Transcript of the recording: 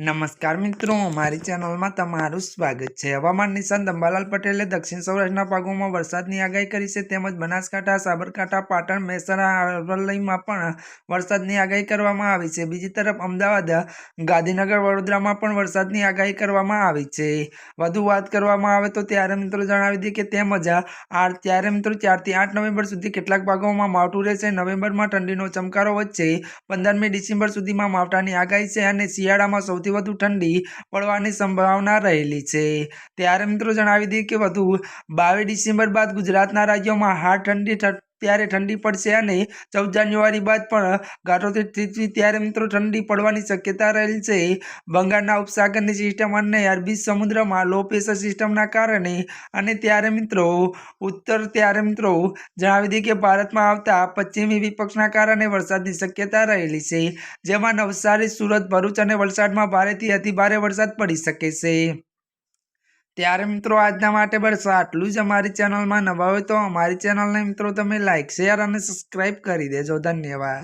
નમસ્કાર મિત્રો મારી ચેનલમાં તમારું સ્વાગત છે. હવામાન નિશાન અંબાલાલ પટેલે દક્ષિણ સૌરાષ્ટ્રના ભાગોમાં વરસાદની આગાહી કરી છે. તેમજ બનાસકાંઠા, સાબરકાંઠા, પાટણ, મહેસાણા, અરવલ્લીમાં પણ વરસાદની આગાહી કરવામાં આવી છે. બીજી તરફ અમદાવાદ, ગાંધીનગર, વડોદરામાં પણ વરસાદની આગાહી કરવામાં આવી છે. વધુ વાત કરવામાં આવે તો ત્યારે મિત્રો જણાવી દઈએ કે તેમજ આ ત્યારે મિત્રો ચારથી આઠ નવેમ્બર સુધી કેટલાક ભાગોમાં માવઠું રહેશે. નવેમ્બરમાં ઠંડીનો ચમકારો વચ્ચે પંદરમી ડિસેમ્બર સુધીમાં માવઠાની આગાહી છે અને શિયાળામાં સૌથી વધુ ઠંડી પડવાની સંભાવના રહેલી છે. ત્યારે મિત્રો જણાવી દઈએ કે વધુ બાવીસ ડિસેમ્બર બાદ ગુજરાતના રાજ્યોમાં હાર્ડ ઠંડી ત્યારે ઠંડી પડશે અને ચૌદ જાન્યુઆરી બાદ પણ ગાંઠોથી ત્રીજવી ત્યારે મિત્રો ઠંડી પડવાની શક્યતા રહેલી છે. બંગાળના ઉપસાગરની સિસ્ટમ અને અરબી સમુદ્રમાં લો પ્રેશર સિસ્ટમના કારણે અને ત્યારે મિત્રો ઉત્તર ત્યારે મિત્રો જણાવી દઈએ કે ભારતમાં આવતા પશ્ચિમી વિપક્ષના કારણે વરસાદની શક્યતા રહેલી છે. જેમાં નવસારી, સુરત, ભરૂચ અને વલસાડમાં ભારેથી અતિભારે વરસાદ પડી શકે છે. ત્યારે મિત્રો, આજના માટે બસ આટલું જ. અમારી ચેનલમાં નવા હોય તો અમારી ચેનલને મિત્રો, તમે લાઈક શેર અને સબસ્ક્રાઈબ કરી દેજો. ધન્યવાદ.